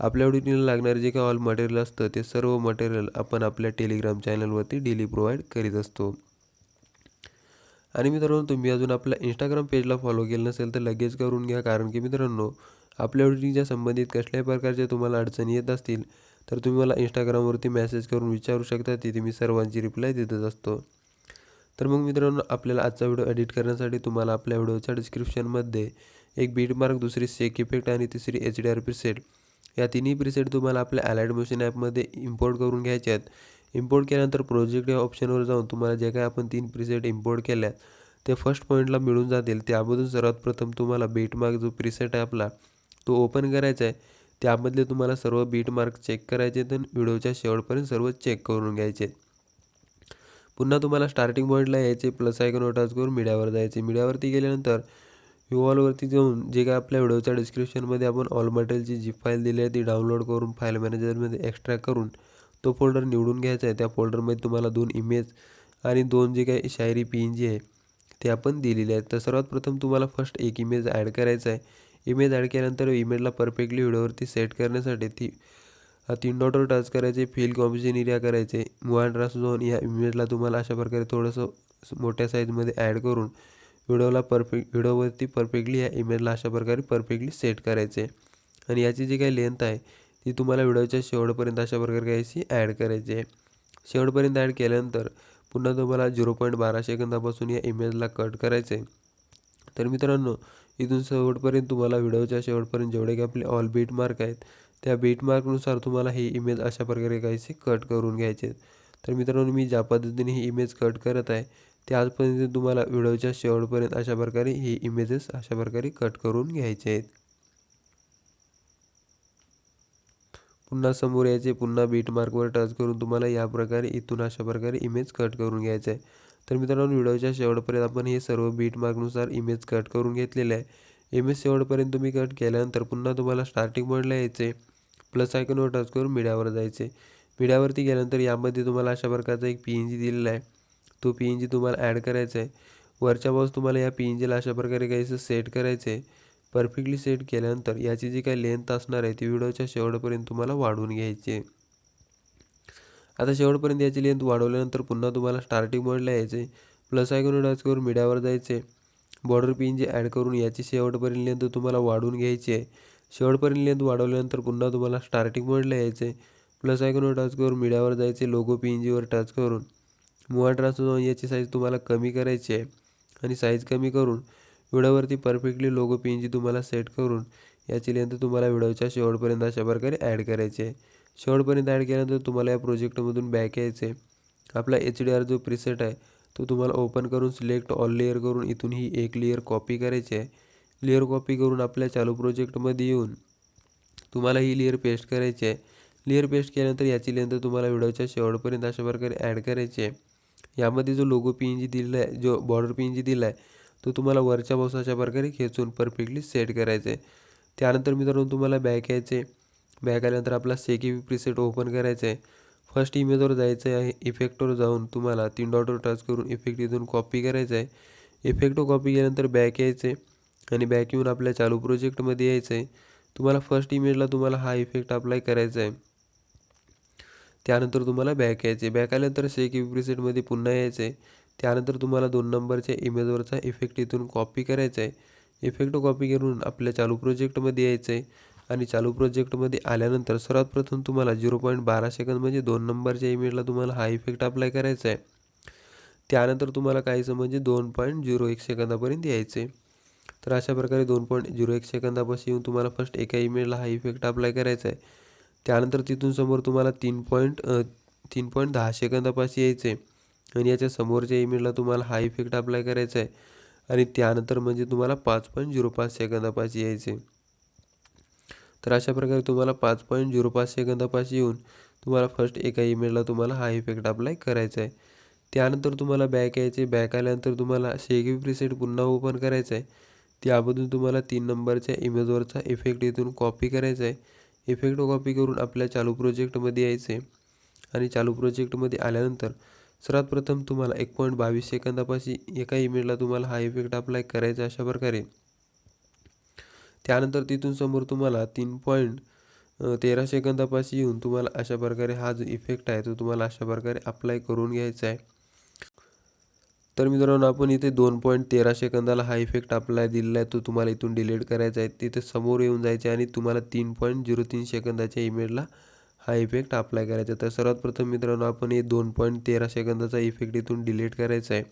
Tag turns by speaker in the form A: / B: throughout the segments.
A: आपल्या व्हिडिओला लागणारे जे काही ऑल मटेरियल असतं ते सर्व मटेरियल आपण आपल्या टेलिग्राम चॅनलवरती डेली प्रोव्हाइड करीत असतो. आणि मित्रांनो तुम्ही अजून आपल्या इंस्टाग्राम पेजला फॉलो केलं नसेल तर लगेच करून घ्या कारण की मित्रांनो आपल्या आवडीच्या संबंधित कसल्याही प्रकारच्या तुम्हाला अडचणी येत असतील तर तुम्ही मला इंस्टाग्रामवरती मेसेज करून विचारू शकता तिथे मी सर्वांची रिप्लाय देतच असतो. तर मग मित्रांनो आपल्याला आजचा व्हिडिओ एडिट करण्यासाठी तुम्हाला आपल्या व्हिडिओच्या डिस्क्रिप्शनमध्ये एक बीट मार्क दुसरी सेक इफेक्ट आणि तिसरी H D R P set या तिन्ही प्रिसेट तुम्हाला आपल्या ॲलाइड मोशन ॲपमध्ये इम्पोर्ट करून घ्यायचे आहेत. इम्पोर्ट केल्यानंतर प्रोजेक्ट या ऑप्शनवर जाऊन तुम्हाला जे काही आपण तीन प्रिसेट इम्पोर्ट केल्या ते फर्स्ट पॉईंटला मिळून जातील. त्यामधून सर्वात प्रथम तुम्हाला बीट मार्क जो प्रिसेट आहे आपला तो ओपन करायचा आहे त्यामधले तुम्हाला सर्व बीट मार्क चेक करायचे तर व्हिडिओच्या शेवटपर्यंत सर्व चेक करून घ्यायचे पुन्हा तुम्हाला स्टार्टिंग पॉईंटला यायचे प्लस आयकॉन टच करून मीडियावर जायचे. मीडियावरती गेल्यानंतर वॉलवरती जाऊन जे काय आपल्या व्हिडिओच्या डिस्क्रिप्शनमध्ये आपण ऑल मटेरियलची जी फाईल दिली आहे ती डाउनलोड करून फाईल मॅनेजरमध्ये एक्स्ट्रॅक्ट करून तो फोल्डर निवडून घ्यायचा आहे. त्या फोल्डरमध्ये तुम्हाला दोन इमेज आणि दोन जे काही शायरी पी एन जी आहे ते आपण दिलेले आहेत. तर सर्वात प्रथम तुम्हाला फर्स्ट एक इमेज ॲड करायचा आहे. इमेज ॲड केल्यानंतर इमेजला परफेक्टली व्हिडिओवरती सेट करण्यासाठी ती तीन डॉटर टच करायचे फील कॉम्बिनेशन एरिया करायचे मूव अँड जाऊन या इमेजला तुम्हाला अशा प्रकारे थोडंसं मोठ्या साईजमध्ये ॲड करून व्हिडिओला परफेक्ट व्हिडिओवरती परफेक्टली या इमेजला अशा प्रकारे परफेक्टली सेट करायचे. आणि याची जी काही लेंथ आहे ती तुम्हाला व्हिडिओच्या शेवटपर्यंत अशा प्रकारे काहीशी ॲड करायची. आहे शेवटपर्यंत ॲड केल्यानंतर पुन्हा तुम्हाला झिरो पॉईंट बारा सेकंदापासून या इमेजला कट करायचं. आहे तर मित्रांनो इथून शेवटपर्यंत तुम्हाला व्हिडिओच्या शेवटपर्यंत जेवढे काही आपले ऑल बीट मार्क आहेत त्या बीट मार्कनुसार तुम्हाला ही इमेज अशा प्रकारे काहीशी कट करून घ्यायचे तर मित्रांनो मी ज्या पद्धतीने ही इमेज कट करत आहे ते आजपर्यंत तुम्हाला व्हिडिओच्या शेवटपर्यंत अशा प्रकारे ही इमेजेस अशा प्रकारे कट करून घ्यायचे आहेत. पुन्हा समोर यायचे पुन्हा बीट मार्कवर टच करून तुम्हाला या प्रकारे इथून अशा प्रकारे इमेज कट करून घ्यायचं आहे. तर मित्रांनो व्हिडिओच्या शेवटपर्यंत आपण हे सर्व बीट मार्कनुसार इमेज कट करून घेतलेलं आहे. इमेज शेवटपर्यंत तुम्ही कट केल्यानंतर पुन्हा तुम्हाला स्टार्टिंग पॉईंटला यायचे प्लस आयकॉनवर टच करून मीडियावर जायचे मीडियावरती गेल्यानंतर यामध्ये तुम्हाला अशा प्रकारचा एक पी एन जी दिलेला आहे. तो पी एन जी तुम्हाला ॲड करायचा आहे. वरच्या बाजूस तुम्हाला या पी एन जीला अशा प्रकारे काहीसं सेट करायचं आहे. परफेक्टली सेट केल्यानंतर याची जी काही लेंथ असणार आहे ती व्हिडिओच्या शेवटपर्यंत तुम्हाला वाढवून घ्यायची आहे. आता शेवटपर्यंत याची लेंथ वाढवल्यानंतर पुन्हा तुम्हाला स्टार्टिंग मोडला यायचे प्लस आयकॉन टच करून मीडियावर जायचे बॉर्डर पिन जे ॲड करून याची शेवटपर्यंत लेंथ तुम्हाला वाढवून घ्यायची आहे. शेवटपर्यंत लेंथ वाढवल्यानंतर पुन्हा तुम्हाला स्टार्टिंग मोडला यायचे प्लस आयकॉनवर टच करून मीडियावर जायचे लोगो पी एन जीवर टच करून. मुवा जाऊन याची साईज तुम्हाला कमी करायची आहे आणि साईज कमी करून व्हिडिओवरती perfectly logo P N G तुम्हाला सेट करून याची लेंथ तुम्हाला व्हिडिओच्या शेवटपर्यंत अशा प्रकारे ॲड करायची आहे. शेवटपर्यंत ॲड केल्यानंतर तुम्हाला या प्रोजेक्टमधून बॅक यायचे आपला एच डी आर जो प्रिसेट आहे तो तुम्हाला ओपन करून सिलेक्ट ऑल लेअर करून इथून ही एक लेअर कॉपी करायची आहे. लेअर कॉपी करून आपल्या चालू प्रोजेक्टमध्ये येऊन तुम्हाला ही लेअर पेस्ट करायची आहे. लेअर पेस्ट केल्यानंतर याची लेंथ तुम्हाला व्हिडिओच्या शेवटपर्यंत अशा प्रकारे ॲड करायची आहे. यामध्ये जो लोगो पी एन जी दिलेला आहे जो बॉर्डर पी एन जी दिला आहे तो तुम्हाला वरच्या अशा प्रकारे खेचून परफेक्टली सेट करायचं आहे. त्यानंतर मित्रांनो तुम्हाला बॅक यायचे बॅक आल्यानंतर आपला सेकी प्रिसेट ओपन करायचं आहे. फर्स्ट इमेजवर जायचं आहे. इफेक्टवर जाऊन तुम्हाला तीन डॉटवर टच करून इफेक्ट इथून कॉपी करायचं आहे. इफेक्टो कॉपी केल्यानंतर बॅक यायचे आणि बॅक येऊन आपल्या चालू प्रोजेक्टमध्ये यायचं आहे. तुम्हाला फर्स्ट इमेजला तुम्हाला हा इफेक्ट अप्लाय करायचा आहे. त्यानंतर तुम्हाला बॅक यायचे. बॅक आल्यानंतर सेक प्रिसेटमध्ये पुन्हा यायचं आहे त्यानंतर तुम्हाला दोन नंबरच्या इमेजवरचा इफेक्ट इथून कॉपी करायचा आहे इफेक्ट कॉपी करून आपल्या चालू प्रोजेक्टमध्ये यायचं आहे आणि चालू प्रोजेक्टमध्ये आल्यानंतर सर्वात प्रथम तुम्हाला झिरो पॉईंट बारा सेकंद म्हणजे दोन नंबरच्या इमेजला तुम्हाला हा इफेक्ट अप्लाय करायचा आहे त्यानंतर तुम्हाला काहीचं म्हणजे दोन पॉईंट झिरो एक सेकंदापर्यंत यायचे तर अशा प्रकारे दोन पॉईंट झिरो एक सेकंदापासून येऊन तुम्हाला फर्स्ट एका इमेजला हा इफेक्ट अप्लाय करायचा आहे त्यानंतर तिथून समोर तुम्हाला तीन पॉईंट तीन पॉईंट दहा सेकंदापाशी यायचे आणि याच्या समोरच्या इमेजला तुम्हाला हा इफेक्ट अप्लाय करायचा आहे. आणि त्यानंतर म्हणजे तुम्हाला पाच पॉईंट झिरो पाच सेकंदापाशी यायचे तर अशा प्रकारे तुम्हाला पाच पॉईंट झिरो पाच सेकंदापाशी येऊन तुम्हाला फर्स्ट एका ईमेलला तुम्हाला हा इफेक्ट अप्लाय करायचा आहे. त्यानंतर तुम्हाला बॅक यायचे बॅक आल्यानंतर तुम्हाला शेगी प्रिसेट पुन्हा ओपन करायचं आहे त्यामधून तुम्हाला तीन नंबरच्या इमेजवरचा इफेक्ट इथून कॉपी करायचा आहे. इफेक्ट कॉपी करून आपल्या चालू प्रोजेक्टमध्ये यायचे. आणि चालू प्रोजेक्टमध्ये आल्यानंतर सर्वात प्रथम तुम्हाला एक पॉईंट बावीस सेकंदापाशी एका इमेजला तुम्हाला हा इफेक्ट अप्लाय करायचा अशा प्रकारे. त्यानंतर तिथून समोर तुम्हाला तीन पॉईंट तेरा सेकंदापाशी येऊन तुम्हाला अशा प्रकारे हा जो इफेक्ट आहे तो तुम्हाला अशा प्रकारे अप्लाय करून घ्यायचा आहे. तर मित्रांनो आपण इथे दोन पॉईंट तेरा सेकंदाला हा इफेक्ट अप्लाय दिलेला आहे. तो तुम्हाला इथून डिलीट करायचा आहे. तिथे समोर येऊन जायचे आणि तुम्हाला तीन पॉईंट झिरो तीन सेकंदाच्या इमेजला हा इफेक्ट अप्लाय करायचा तर सर्वात प्रथम मित्रांनो आपण हे दोन पॉईंट तेरा सेकंदाचा इफेक्ट इथून डिलीट करायचा आहे.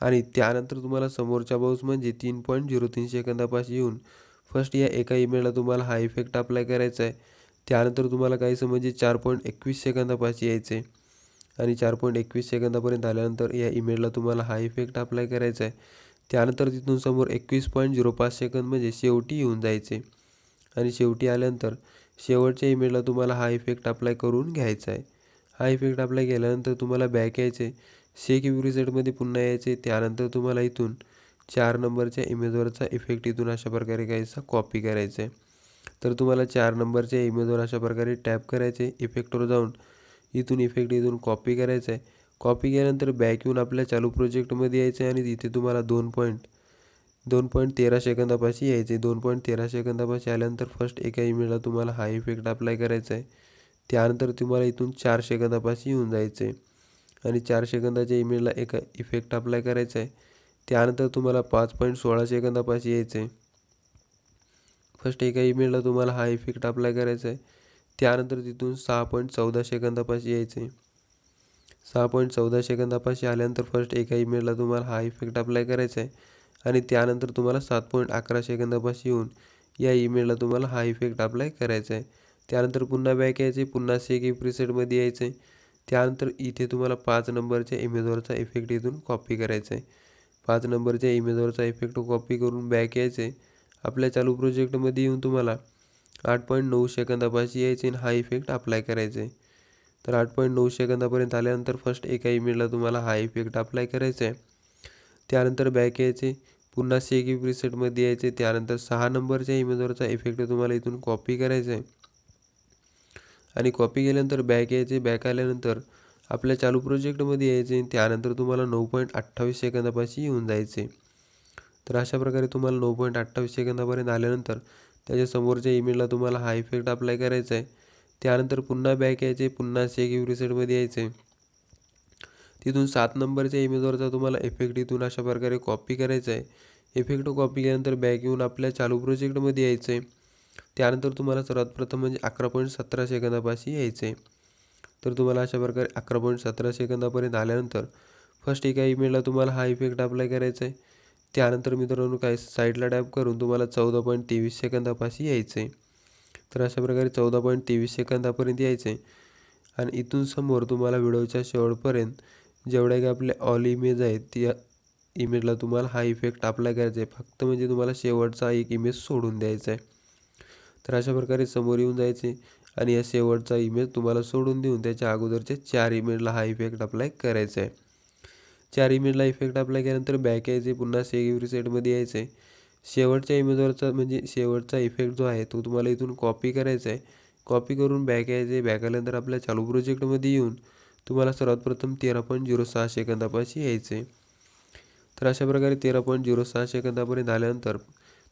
A: आणि त्यानंतर तुम्हाला समोरच्या बाऊस म्हणजे तीन पॉईंट झिरो तीन सेकंदापासून येऊन फर्स्ट या एका इमेजला तुम्हाला हा इफेक्ट अप्लाय करायचा आहे. त्यानंतर तुम्हाला काहीसं म्हणजे चार पॉईंट एकवीस सेकंदापासून यायचं आहे आणि चार पॉईंट एकवीस सेकंदापर्यंत आल्यानंतर या ईमेलला तुम्हाला हा इफेक्ट अप्लाय करायचा आहे. त्यानंतर तिथून समोर एकवीस पॉईंट झिरो पाच सेकंद म्हणजे शेवटी येऊन जायचे. आणि शेवटी आल्यानंतर शेवटच्या ईमेलला तुम्हाला हा इफेक्ट अप्लाय करून घ्यायचा आहे. हा इफेक्ट अप्लाय केल्यानंतर तुम्हाला बॅक यायचे शेक रिसेटमध्ये पुन्हा यायचे त्यानंतर तुम्हाला इथून चार नंबरच्या इमेजवरचा इफेक्ट इथून अशा प्रकारे काहीसा कॉपी करायचा आहे तर तुम्हाला चार नंबरच्या इमेजवर अशा प्रकारे टॅप करायचे इफेक्टवर जाऊन इथून इफेक्ट इथून कॉपी करायचा आहे कॉपी केल्यानंतर बॅक येऊन आपल्या चालू प्रोजेक्टमध्ये यायचं आहे आणि तिथे तुम्हाला दोन पॉईंट दोन पॉईंट तेरा सेकंदापाशी यायचे दोन पॉईंट तेरा सेकंदापाशी आल्यानंतर फर्स्ट एका इमेजला तुम्हाला हा इफेक्ट अप्लाय करायचा आहे त्यानंतर तुम्हाला इथून चार सेकंदापाशी येऊन जायचं आहे आणि चार सेकंदाच्या इमेजला एका इफेक्ट अप्लाय करायचा आहे त्यानंतर तुम्हाला पाच पॉईंट सोळा सेकंदापाशी यायचं आहे फर्स्ट एका इमेलला तुम्हाला हा इफेक्ट अप्लाय करायचा आहे त्यानंतर तिथून सहा पॉईंट चौदा सेकंदापाशी यायचे. सहा पॉईंट चौदा सेकंदापाशी आल्यानंतर फर्स्ट एका ईमेलला तुम्हाला हा इफेक्ट अप्लाय करायचा आहे आणि त्यानंतर तुम्हाला सात पॉईंट अकरा सेकंदापाशी येऊन या ईमेलला तुम्हाला हा इफेक्ट अप्लाय करायचा आहे त्यानंतर पुन्हा बॅक यायचे पुन्हा सेक प्रिसेटमध्ये यायचं. आहे त्यानंतर इथे तुम्हाला पाच नंबरच्या इमेजवरचा इफेक्ट इथून कॉपी करायचा आहे पाच नंबरच्या इमेजवरचा इफेक्ट कॉपी करून बॅक यायचे. आपल्या चालू प्रोजेक्टमध्ये येऊन तुम्हाला आठ पॉईंट नऊ सेकंदापाशी यायचे आणि हा इफेक्ट अप्लाय करायचा. आहे तर आठ पॉईंट नऊ सेकंदापर्यंत आल्यानंतर फर्स्ट एका इमेजला तुम्हाला हा इफेक्ट अप्लाय करायचा आहे. त्यानंतर बॅक यायचे पुन्हा सेगी प्रिसेटमध्ये यायचे त्यानंतर सहा नंबरच्या इमेजवरचा इफेक्ट तुम्हाला इथून कॉपी करायचा आहे. आणि कॉपी केल्यानंतर बॅक यायचे बॅक आल्यानंतर आपल्या चालू प्रोजेक्टमध्ये यायचे त्यानंतर तुम्हाला नऊ पॉईंट अठ्ठावीस सेकंदापाशी येऊन जायचे. तर अशा प्रकारे तुम्हाला नऊ पॉईंट अठ्ठावीस सेकंदापर्यंत आल्यानंतर त्याच्या समोरच्या ईमेलला तुम्हाला हा इफेक्ट अप्लाय करायचा आहे. त्यानंतर पुन्हा बॅक यायचे पुन्हा सेक रिसेटमध्ये यायचे. तिथून सात नंबरच्या इमेजवरचा तुम्हाला इफेक्ट इथून अशा प्रकारे कॉपी करायचा आहे. इफेक्ट कॉपी केल्यानंतर बॅक येऊन आपल्या चालू प्रोजेक्टमध्ये यायचं. आहे त्यानंतर तुम्हाला सर्वात प्रथम म्हणजे अकरा पॉईंट सतरा सेकंदापाशी यायचं. आहे तर तुम्हाला अशा प्रकारे अकरा पॉईंट सतरा सेकंदापर्यंत आल्यानंतर फर्स्ट एका ईमेलला तुम्हाला हा इफेक्ट अप्लाय करायचा आहे. त्यानंतर मित्रांनो काय साईडला टॅप करून तुम्हाला चौदा पॉईंट तेवीस सेकंदापाशी यायचं आहे तर अशा प्रकारे चौदा पॉईंट तेवीस सेकंदापर्यंत यायचं आहे आणि इथून समोर तुम्हाला व्हिडिओच्या शेवटपर्यंत जेवढ्या काही आपल्या ऑल इमेज आहेत त्या इमेजला तुम्हाला हा इफेक्ट अप्लाय करायचा आहे फक्त म्हणजे तुम्हाला शेवटचा एक इमेज सोडून द्यायचा आहे तर अशा प्रकारे समोर येऊन जायचे आणि या शेवटचा इमेज तुम्हाला सोडून देऊन त्याच्या अगोदरच्या चार इमेजला हा इफेक्ट अप्लाय करायचा आहे चार इमेजला इफेक्ट अप्लाय केल्यानंतर बॅक यायचे पुन्हा सेव्ह रिसेटमध्ये यायचं. आहे शेवटच्या इमेजवरचा म्हणजे शेवटचा इफेक्ट जो आहे तो तुम्हाला इथून कॉपी करायचा आहे कॉपी करून बॅक यायचे बॅक आल्यानंतर आपल्या चालू प्रोजेक्टमध्ये येऊन तुम्हाला सर्वात प्रथम तेरा पॉईंट झिरो सहा सेकंदापाशी यायचं. आहे तर अशा प्रकारे तेरा पॉईंट झिरो सहा सेकंदापर्यंत आल्यानंतर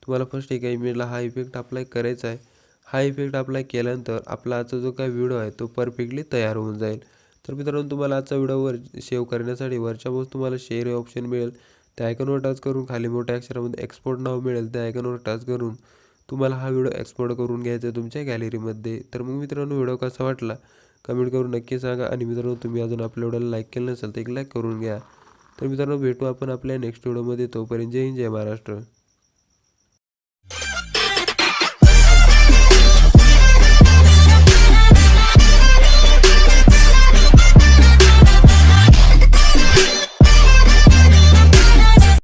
A: तुम्हाला फर्स्ट एका इमेजला हा इफेक्ट अप्लाय करायचा आहे हा इफेक्ट अप्लाय केल्यानंतर आपला आजचा जो काही व्हिडिओ आहे तो परफेक्टली तयार होऊन जाईल. तर मित्रांनो तुम्हाला आजचा व्हिडिओवर सेव्ह करण्यासाठी वरच्या बोस तुम्हाला शेअर हे ऑप्शन मिळेल. त्या आयकॉनवर टच करून खाली मोठ्या अक्षरामध्ये एक्सपोर्ट नाव मिळेल. त्या आयकॉनवर टच करून तुम्हाला हा व्हिडिओ एक्सपोर्ट करून घ्यायचा आहे तुमच्या गॅलरीमध्ये तर मग मित्रांनो व्हिडिओ कसा वाटला? कमेंट करून नक्की सांगा. आणि मित्रांनो तुम्ही अजून आपल्या व्हिडिओला लाईक केलं नसेल तर एक लाईक करून घ्या. तर मित्रांनो भेटू आपण आपल्या नेक्स्ट व्हिडिओमध्ये तोपर्यंत जय हिंद जय महाराष्ट्र.